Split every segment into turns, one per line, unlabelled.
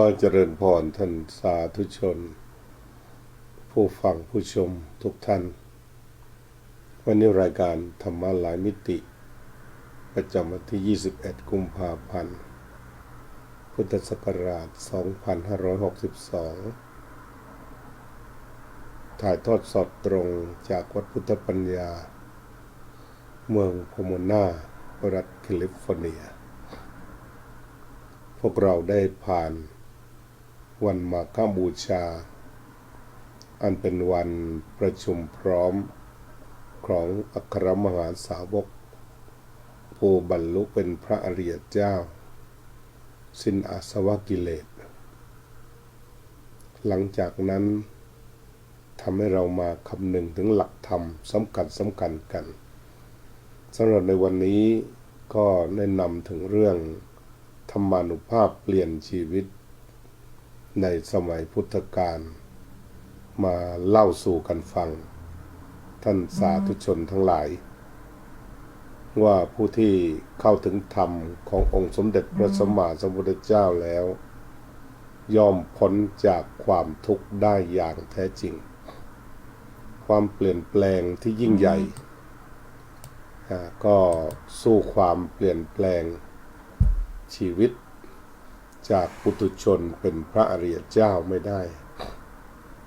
อเจริญพรท่านสาธุชน ผู้ฟังผู้ชมทุกท่าน วันนี้รายการธรรมะหลายมิติ ประจำวันที่ 21 กุมภาพันธ์พุทธศักราช 2562 ถ่ายทอดสดตรงจากวัดพุทธปัญญา เมืองโพโมนารัฐแคลิฟอร์เนียพวกเราได้ผ่าน วันมาฆบูชา อันเป็นวันประชุมพร้อมของอัครมหาสาวก ผู้บรรลุเป็นพระอริยเจ้า สิ้นอาสวะกิเลส หลังจากนั้นทำให้เรามาคำนึงถึงหลักธรรมสำคัญสำคัญกันสำหรับในวันนี้ก็แนะนำถึงเรื่องธรรมานุภาพเปลี่ยนชีวิต ในสมัยพุทธกาลมาเล่าสู่กันฟัง ท่านสาธุชนทั้งหลาย ว่าผู้ที่เข้าถึงธรรมขององค์สมเด็จพระสัมมาสัมพุทธเจ้าแล้ว ย่อมพ้นจากความทุกข์ได้อย่างแท้จริง ความเปลี่ยนแปลงที่ยิ่งใหญ่ ก็สู้ความเปลี่ยนแปลงชีวิต จากปุถุชนเป็นพระอริยเจ้าไม่ได้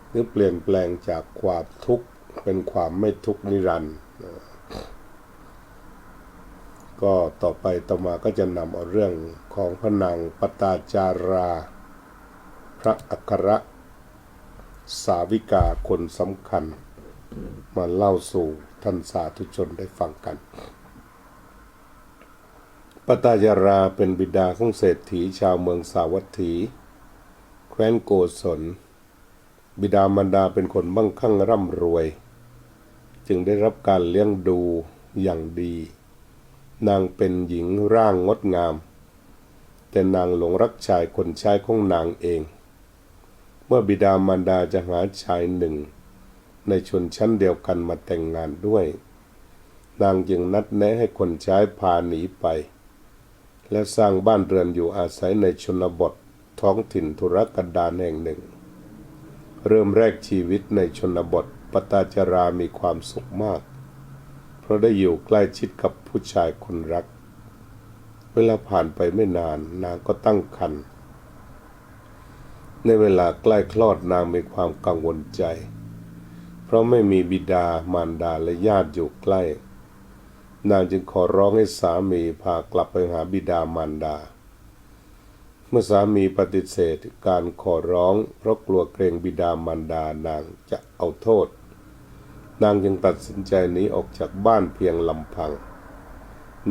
หรือเปลี่ยนแปลงจากความทุกข์เป็นความไม่ทุกข์นิรันดร์ก็ต่อไปต่อมาก็จะนำเอาเรื่องของพระนางปตาจารา พระอัครสาวิกาคนสำคัญ มาเล่าสู่ท่านสาธุชนได้ฟังกัน ปตายาราเป็นบิดาของเศรษฐีชาวเมืองสาวัตถี แคว้นโกศล บิดามารดาเป็นคนมั่งคั่งร่ำรวย จึงได้รับการเลี้ยงดูอย่างดี นางเป็นหญิงร่างงดงาม แต่นางหลงรักชายคนชายของนางเอง เมื่อบิดามารดาจะหาชายหนึ่ง ในชนชั้นเดียวกันมาแต่งงานด้วย นางจึงนัดแนะให้คนใช้พาหนีไป และสร้างบ้านเรือนอยู่อาศัยในชนบทท้องถิ่นธุรกันดารแห่งหนึ่ง เริ่มแรกชีวิตในชนบทปตาจารามีความสุขมาก เพราะได้อยู่ใกล้ชิดกับผู้ชายคนรัก เวลาผ่านไปไม่นานนางก็ตั้งครรภ์ในเวลาใกล้คลอดนางมีความกังวลใจ เพราะไม่มีบิดามารดาและญาติอยู่ใกล้ นางจึงขอร้องให้สามีพากลับไปหาบิดามารดา เมื่อสามีปฏิเสธการขอร้อง เพราะกลัวเกรงบิดามารดานางจะเอาโทษ นางจึงตัดสินใจหนีออกจากบ้านเพียงลำพัง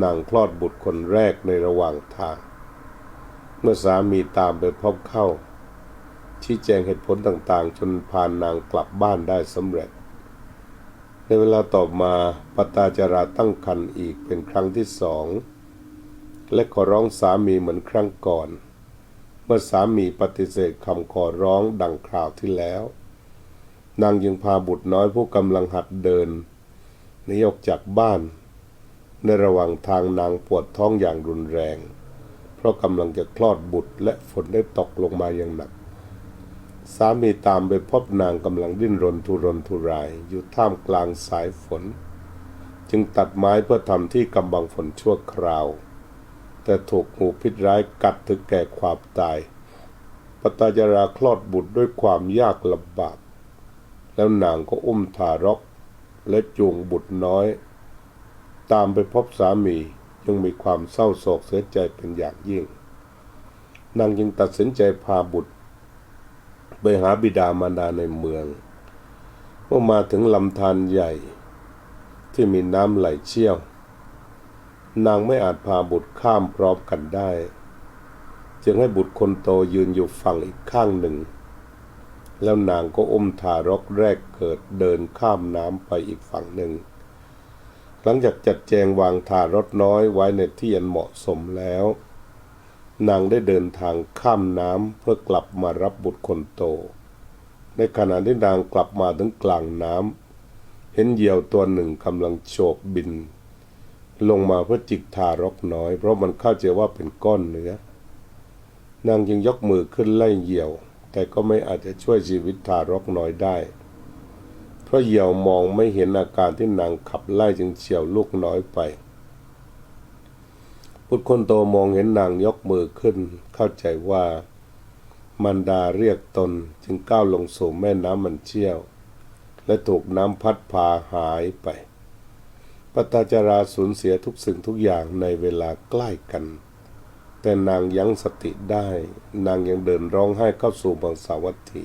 นางคลอดบุตรคนแรกในระหว่างทาง เมื่อสามีตามไปพบเข้า ชี้แจงเหตุผลต่างๆ จนพานนางกลับบ้านได้สำเร็จ เวลาต่อมาปตาจาราตั้งครรภ์อีกเป็นครั้งที่สอง และขอร้องสามีเหมือนครั้งก่อน เมื่อสามีปฏิเสธคำขอร้องดังคราวที่แล้ว นางยังพาบุตรน้อยผู้กำลังหัดเดินหนีออกจากบ้าน ในระหว่างทางนางปวดท้องอย่างรุนแรง เพราะกำลังจะคลอดบุตรและฝนได้ตกลงมาอย่างหนัก สามีตามไปพบนางกำลังดิ้นรนทุรนทุราย อยู่ท่ามกลางสายฝน จึงตัดไม้เพื่อทำที่กำบังฝนชั่วคราว แต่ถูกงูพิษร้ายกัดถึงแก่ความตายปตาจาราคลอดบุตรด้วยความยากลำบาก แล้วนางก็อุ้มทารก และจูงบุตรน้อย ตามไปพบสามียังมีความเศร้าโศกเสียใจเป็นอย่างยิ่ง นางจึงตัดสินใจพาบุตร ไปหาบิดามารดาในเมือง เมื่อมาถึงลำธารใหญ่ ที่มีน้ำไหลเชี่ยว นางไม่อาจพาบุตรข้ามพร้อมกันได้ จึงให้บุตรคนโตยืนอยู่ฝั่งอีกข้างหนึ่ง แล้วนางก็อุ้มทารกแรกเกิดเดินข้ามน้ำไปอีกฝั่งหนึ่ง หลังจากจัดแจงวางทารกน้อยไว้ในที่อันเหมาะสมแล้ว นางได้เดินทางข้ามน้ำเพื่อกลับมารับบุตรคนโต ในขณะที่นางกลับมาถึงกลางน้ำเห็นเหยี่ยวตัวหนึ่งกำลังโฉบบิน ลงมาเพื่อจิกทารกน้อย เพราะมันเข้าใจว่าเป็นก้อนเนื้อ นางจึงยกมือขึ้นไล่เหยี่ยว แต่ก็ไม่อาจจะช่วยชีวิตทารกน้อยได้ เพราะเหยี่ยวมองไม่เห็นอาการที่นางขับไล่จึงเฉียวลูกน้อยไป พุทธคนโตมองเห็นนางยกมือขึ้น เข้าใจว่า มันดาเรียกตนจึงก้าวลงสู่แม่น้ำมันเชี่ยว และถูกน้ำพัดพาหายไปปตาจาราสูญเสียทุกสิ่งทุกอย่างในเวลาใกล้กัน แต่นางยั้งสติได้ นางยังเดินร้องไห้เข้าสู่บางสาวัตถี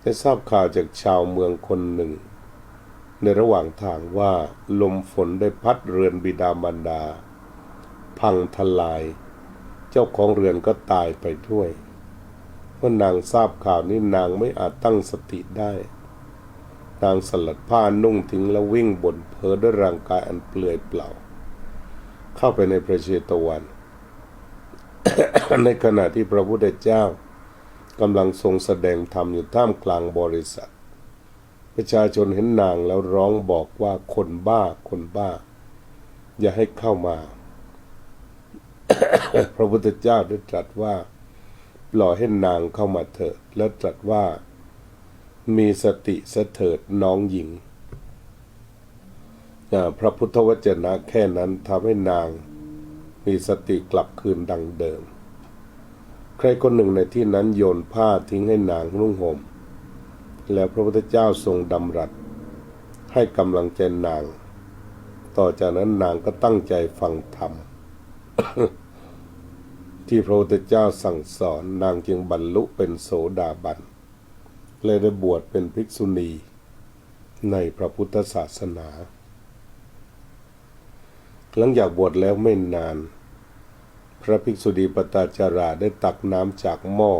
ได้ทราบข่าวจากชาวเมืองคนหนึ่ง ในระหว่างทางว่าลมฝนได้พัดเรือนบิดามารดา พังทลาย เจ้าของเรือนก็ตายไปด้วยเมื่อนางทราบข่าวนี้นางไม่อาจตั้งสติได้ นางสลัดผ้านุ่งทิ้งแล้ววิ่งบนเพอด้วยร่างกายอันเปลือยเปล่า เข้าไปในพระเชตวัน ในขณะที่พระพุทธเจ้ากำลังทรงแสดงธรรมอยู่ท่ามกลางบริษัท ประชาชนเห็นนางแล้วร้องบอกว่าคนบ้าคนบ้า อย่าให้เข้ามา พระพุทธเจ้าได้ตรัสว่าปล่อยให้นางเข้ามาเถิด และตรัสว่า มีสติเสถิดน้องหญิงพระพุทธวจนะแค่นั้นทำให้นาง มีสติกลับคืนดังเดิม ใครคนหนึ่งในที่นั้นโยนผ้าทิ้งให้นางนุ่งห่มแล้วพระพุทธเจ้าทรงดำรัส ให้กำลังใจนาง ต่อจากนั้นนางก็ตั้งใจฟังธรรม ที่พระพุทธเจ้าสั่งสอนนางจึงบรรลุเป็นโสดาบันเลยได้บวชเป็นภิกษุณีในพระพุทธศาสนา หลังจากบวชแล้วไม่นาน พระภิกษุณีปตาจาราได้ตักน้ำจากหม้อ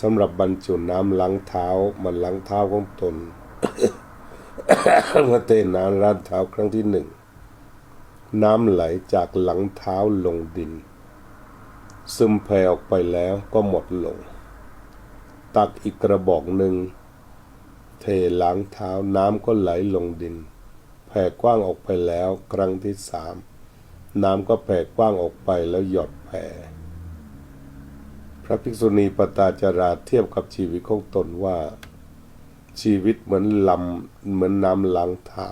สำหรับบรรจุน้ำล้างเท้ามันล้างเท้าของตนเมื่อเทน้ำราดเท้าครั้งที่หนึ่ง น้ำไหลจากหลังเท้าลงดิน ซึมแผ่ออกไปแล้วก็หมดลง ตักอีกกระบอกหนึ่ง เทล้างเท้าน้ำก็ไหลลงดิน แผ่กว้างออกไปแล้วครั้งที่สามน้ำก็แผ่กว้างออกไปแล้วหยดแผ่ พระภิกษุณีปตาจาราเทียบกับชีวิตของตนว่า ชีวิตเหมือนลำเหมือนน้ำล้างเท้า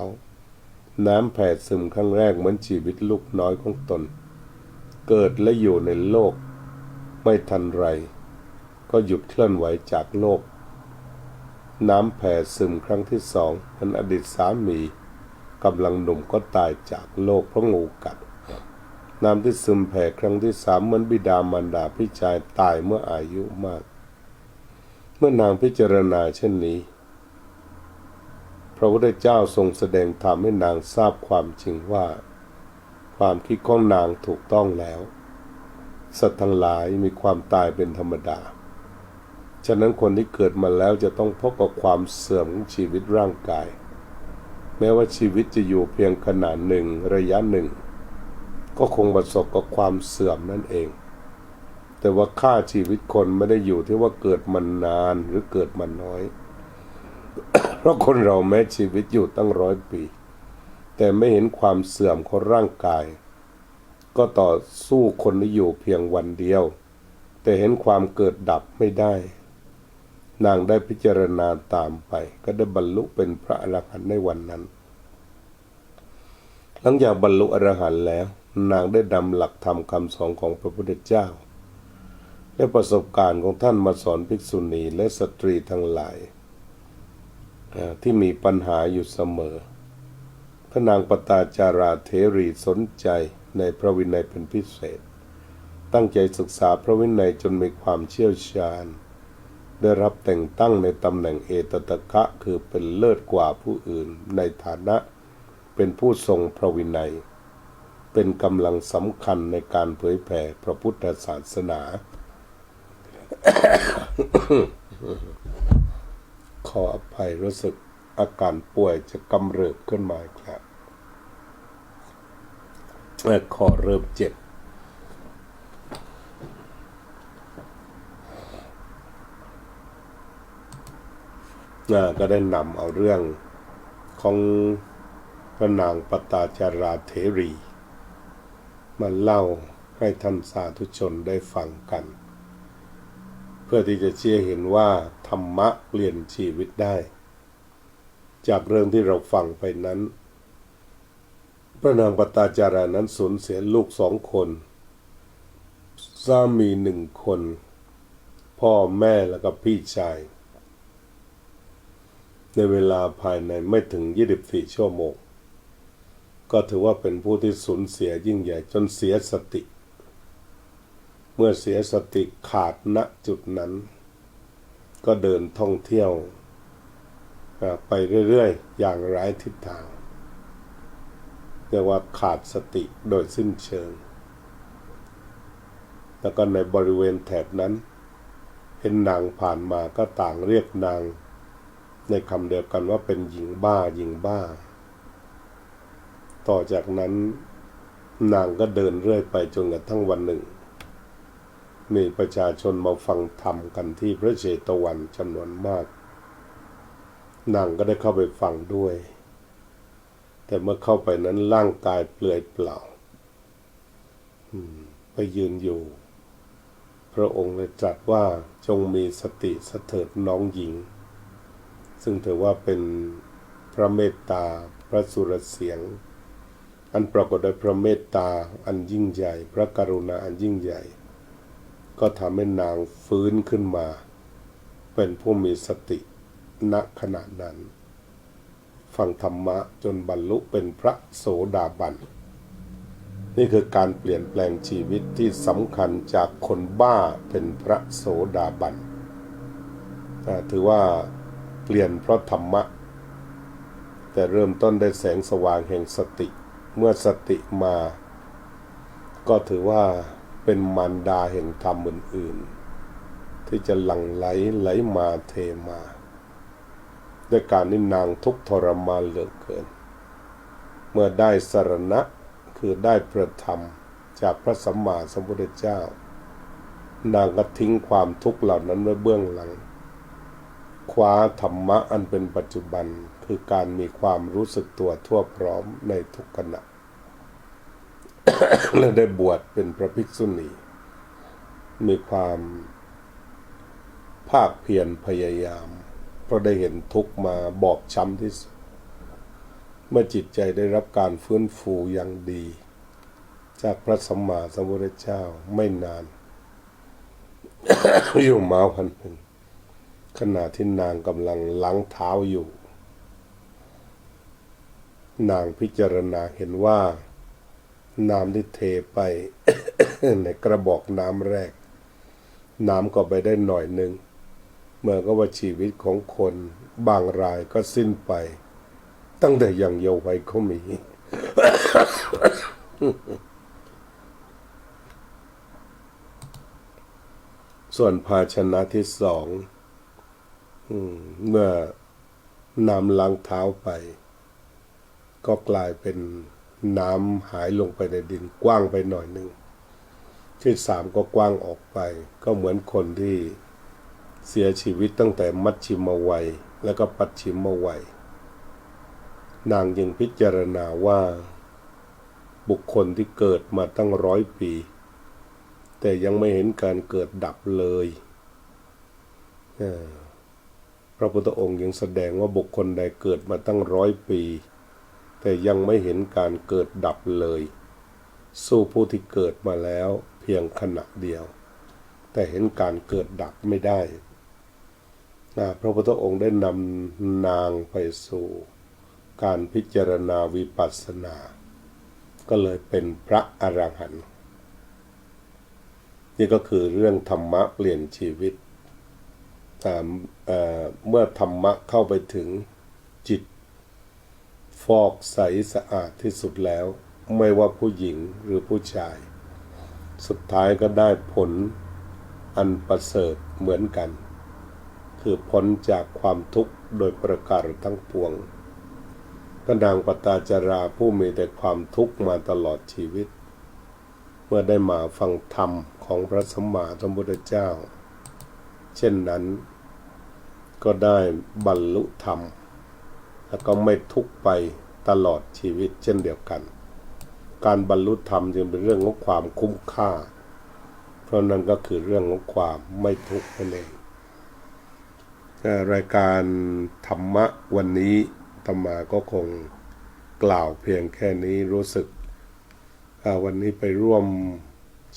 น้ำแผ่ซึมครั้งแรกเหมือนชีวิตลูกน้อยของตน เกิดและอยู่ในโลก ไม่ทันไร ก็หยุดเคลื่อนไหวจากโลก น้ำแผ่ซึมครั้งที่สองมันอดีตสามีกำลังหนุ่มก็ตายจากโลกเพราะงูกัด น้ำที่ซึมแผ่ครั้งที่สามเหมือนบิดามารดาพี่ชายตายเมื่ออายุมาก เมื่อนางพิจารณาเช่นนี้ พระพุทธเจ้าทรงแสดงธรรมให้นางทราบความจริงว่า ความคิดของนางถูกต้องแล้ว สัตว์ทั้งหลายมีความตายเป็นธรรมดา ฉะนั้นคนที่เกิดมาแล้วจะต้องพบกับความเสื่อมของชีวิตร่างกาย แม้ว่าชีวิตจะอยู่เพียงขนาดหนึ่งระยะหนึ่ง ก็คงประสบกับความเสื่อมนั่นเอง แต่ว่าค่าชีวิตคนไม่ได้อยู่ที่ว่าเกิดมันนานหรือเกิดมันน้อย เพราะคนเราแม้ชีวิตอยู่ตั้งร้อยปี แต่ไม่เห็นความเสื่อมของร่างกาย ก็ต่อสู้คนที่อยู่เพียงวันเดียว แต่เห็นความเกิดดับไม่ได้ นางได้พิจารณาตามไป ก็ได้บรรลุเป็นพระอรหันต์ในวันนั้น หลังจากบรรลุอรหันต์แล้ว นางได้นำหลักธรรมคำสอนของพระพุทธเจ้า และประสบการณ์ของท่านมาสอนภิกษุณีและสตรีทั้งหลายที่มีปัญหาอยู่เสมอ พระนางปตาจาราเทรีสนใจ ในพระวินัยเป็นพิเศษ ตั้งใจศึกษาพระวินัยจนมีความเชี่ยวชาญ ได้รับแต่งตั้งในตำแหน่งเอตตะคะคือเป็นเลิศกว่าผู้อื่น ในฐานะเป็นผู้ทรงพระวินัย เป็นกำลังสำคัญในการเผยแผ่พระพุทธศาสนา ขออภัยรู้สึกอาการป่วยจะกำเริบขึ้นมาอีกแล้วเอ่อ ขอเริ่มเจ็บก็ได้นำเอาเรื่องของพระนางปตาจาราเทรี มาเล่าให้ท่านสาธุชนได้ฟังกัน เพื่อที่จะเชื่อเห็นว่าธรรมะเปลี่ยนชีวิตได้ จากเรื่องที่เราฟังไปนั้น พระนางปตาจารานั้นสูญเสียลูกสองคน สามีหนึ่งคน พ่อแม่แล้วก็พี่ชาย ในเวลาภายในไม่ถึง 24 ชั่วโมง ก็ถือว่าเป็นผู้ที่สูญเสียยิ่งใหญ่จนเสียสติ เมื่อเสียสติขาดณจุดนั้น ก็เดินท่องเที่ยว ไปเรื่อย ๆ อย่างไร้ทิศทาง เรียกว่าขาดสติโดยสิ้นเชิง แล้วก็ในบริเวณแถบนั้น เห็นนางผ่านมาก็ต่างเรียกนาง ในคำเดียวกันว่าเป็นหญิงบ้าหญิงบ้า ต่อจากนั้น นางก็เดินเรื่อยไปจนกระทั่งวันหนึ่ง มีประชาชนมาฟังธรรมกันที่พระเจตวันจำนวนมาก นางก็ได้เข้าไปฟังด้วย แต่เมื่อเข้าไปนั้นร่างกายเปลือยเปล่าไปยืนอยู่ พระองค์เลยตรัสว่าจงมีสติสเถิดน้องหญิง ซึ่งถือว่าเป็นพระเมตตาพระสุรเสียง อันปรากฏด้วยพระเมตตาอันยิ่งใหญ่ พระกรุณาอันยิ่งใหญ่ ก็ทำให้นางฟื้นขึ้นมา เป็นผู้มีสติณขณะนั้น ฟังธรรมะจนบรรลุเป็นพระโสดาบัน นี่คือการเปลี่ยนแปลงชีวิตที่สำคัญจากคนบ้าเป็นพระโสดาบัน ถือว่าเปลี่ยนเพราะธรรมะ แต่เริ่มต้นได้แสงสว่างแห่งสติ เมื่อสติมา ก็ถือว่าเป็นมารดาแห่งธรรมอื่น ๆ ที่จะหลั่งไหลไหลมาเทมา ด้วยการนินางทุกทรมานเหลือเกิน เมื่อได้สรณะคือได้ประธรรมจากพระสัมมาสัมพุทธเจ้า นางก็ทิ้งความทุกข์เหล่านั้นไว้เบื้องหลัง คว้าธรรมะอันเป็นปัจจุบันคือการมีความรู้สึกตัวทั่วพร้อมในทุกขณะและได้บวชเป็นพระภิกษุณี มีความภาคเพียรพยายาม เพราะได้เห็นทุกมาบอบช้ำที่สุด เมื่อจิตใจได้รับการฟื้นฟูอย่างดี จากพระสัมมาสัมพุทธเจ้าไม่นาน อยู่มาวันหนึ่ง ขณะที่นางกำลังล้างเท้าอยู่ นางพิจารณาเห็นว่า น้ำที่เทไปในกระบอกน้ำแรก น้ำก็ไปได้หน่อยหนึ่ง มื่อก็ว่าชีวิตของคนบางรายก็สิ้นไป ตั้งแต่ยังเยาว์วัยเขามี ส่วนภาชนะที่สองเมื่อนำล้างเท้าไป ก็กลายเป็นน้ำหายลงไปในดินกว้างไปหน่อยหนึ่งที่สามก็กว้างออกไป ก็เหมือนคนที่ เสียชีวิตตั้งแต่มัชชิมวัยแล้วก็ปัจฉิมวัย นางยังพิจารณาว่า บุคคลที่เกิดมาตั้งร้อยปี แต่ยังไม่เห็นการเกิดดับเลยพระพุทธองค์ยังแสดงว่าบุคคลใดเกิดมาตั้งร้อยปี แต่ยังไม่เห็นการเกิดดับเลย สู้ผู้ที่เกิดมาแล้วเพียงขณะเดียว แต่เห็นการเกิดดับไม่ได้ นะพระพุทธองค์ได้นำนางไปสู่การพิจารณาวิปัสสนา ก็เลยเป็นพระอรหันต์นี่ก็คือเรื่องธรรมะเปลี่ยนชีวิตอ่าเเมื่อธรรมะเข้าไปถึงจิต ฟอกใสสะอาดที่สุดแล้ว ไม่ว่าผู้หญิงหรือผู้ชาย สุดท้ายก็ได้ผลอันประเสริฐเหมือนกัน คือพ้นจากความทุกข์โดยประการทั้งปวงพระนางปตาจาราผู้มีแต่ความทุกข์มาตลอดชีวิต เมื่อได้มาฟังธรรมของพระสัมมาสัมพุทธเจ้า เช่นนั้น ก็ได้บรรลุธรรม แล้วก็ไม่ทุกข์ไปตลอดชีวิตเช่นเดียวกัน การบรรลุธรรมจึงเป็นเรื่องของความคุ้มค่า เพราะนั้นก็คือเรื่องของความไม่ทุกข์นั่นเอง รายการธรรมะวันนี้ธรรมาก็คงกล่าวเพียงแค่นี้รู้สึก วันนี้ไปร่วม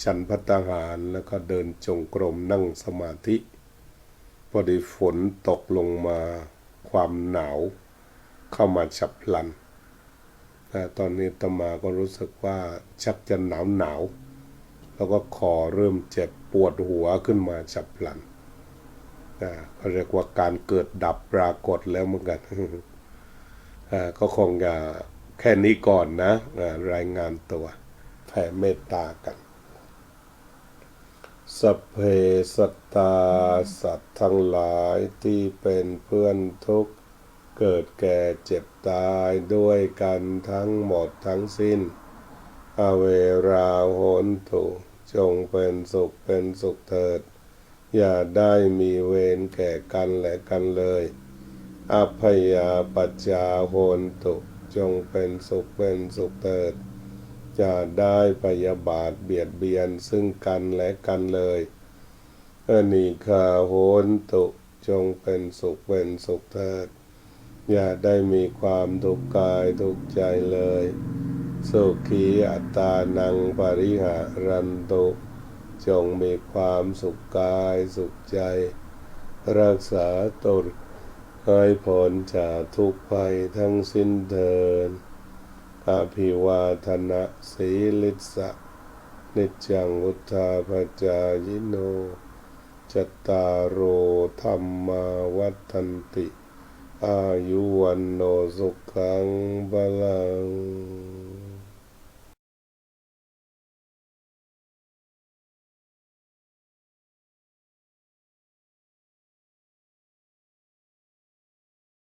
ฉันพัตาหารแล้วก็เดินจงกรมนั่งสมาธิ พอดีฝนตกลงมาความหนาวเข้ามาฉับพลัน ตอนนี้ตมาก็รู้สึกว่าชักจะหนาวหนาว แล้วก็คอเริ่มเจ็บปวดหัวขึ้นมาฉับพลัน เขาเรียกว่าการเกิดดับปรากฏแล้วเหมือนกันก็คงจะแค่นี้ก่อนนะรายงานตัวแผ่เมตตากันสัพเพสัตตาสัตว์ทั้งหลายที่เป็นเพื่อนทุกข์ เกิดแก่เจ็บตายด้วยกันทั้งหมดทั้งสิ้น อเวราโหนตุจงเป็นสุขเป็นสุขเถิด อย่าได้มีเวรแก่กันและกันเลยอภยาปัจจาโหนตุจงเป็นสุขเป็นสุขเถิดจะได้พยาบาทเบียดเบียนซึ่งกันและกันเลยอนิคาโหนตุจงเป็นสุขเป็นสุขเถิด อย่าได้มีความทุกข์กายทุกข์ใจเลย สุขีอัตตานังปริหารันตุ จงมีความสุขกายสุขใจ รักษาตนให้พ้นจากทุกภัยทั้งสิ้นเถิดอภิวาทนะสีลิสะนิจังวุธาปจายโน จตตารโอธรรมาวัฏันติ อายุวันโนสุขังบาลัง